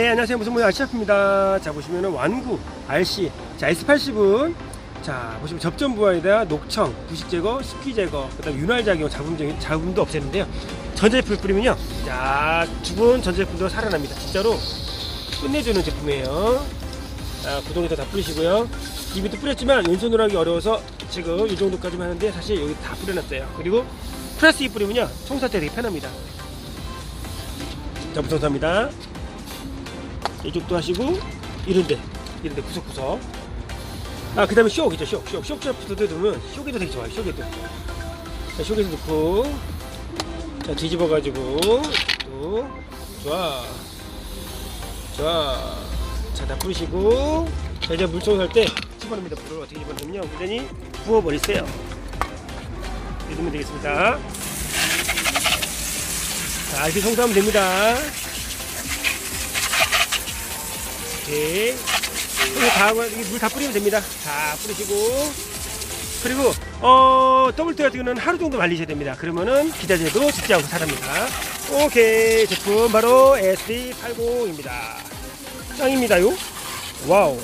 네, 안녕하세요. 무슨 모양 아시아프입니다. 자, 보시면은 완구, RC, 자, S80은 자, 보시면 접점 부하에다 녹청, 부식 제거, 습기 제거, 그다음 윤활 작용, 잡음 제 잡음도 없애는데요. 전자제품을 뿌리면요. 자, 죽은 전자제품도 살아납니다. 진짜로 끝내주는 제품이에요. 자, 구동에서 다 뿌리시고요. 이비도 뿌렸지만 왼손으로 하기 어려워서 지금 이 정도까지만 하는데 사실 여기 다 뿌려놨어요. 그리고 플라스틱 뿌리면요. 청소할 때 되게 편합니다. 자, 무청소합니다. 이쪽도 하시고 이런데 이런데 구석구석. 아 그 다음에 쇼 있죠 쇼 쇼. 쇼트부터 넣으면 쇼게도 되게 좋아요 쇼게도. 자 쇼게도 넣고. 자 뒤집어 가지고 또. 좋아. 좋아. 자다 뿌리시고. 자 이제 물 청소할 때 집어넣습니다. 물을 어떻게 집어넣으면요 완전히 부어버리세요. 이러면 되겠습니다. 자 이렇게 청소하면 됩니다 이렇게 다 하고 물다 뿌리면 됩니다. 다 뿌리시고 그리고 어 더블트 같은 경우는 하루 정도 말리셔야 됩니다. 그러면은 기다려도 죽지 않고 살아납니다. 오케이 제품 바로 SD80입니다. 짱입니다요. 와우.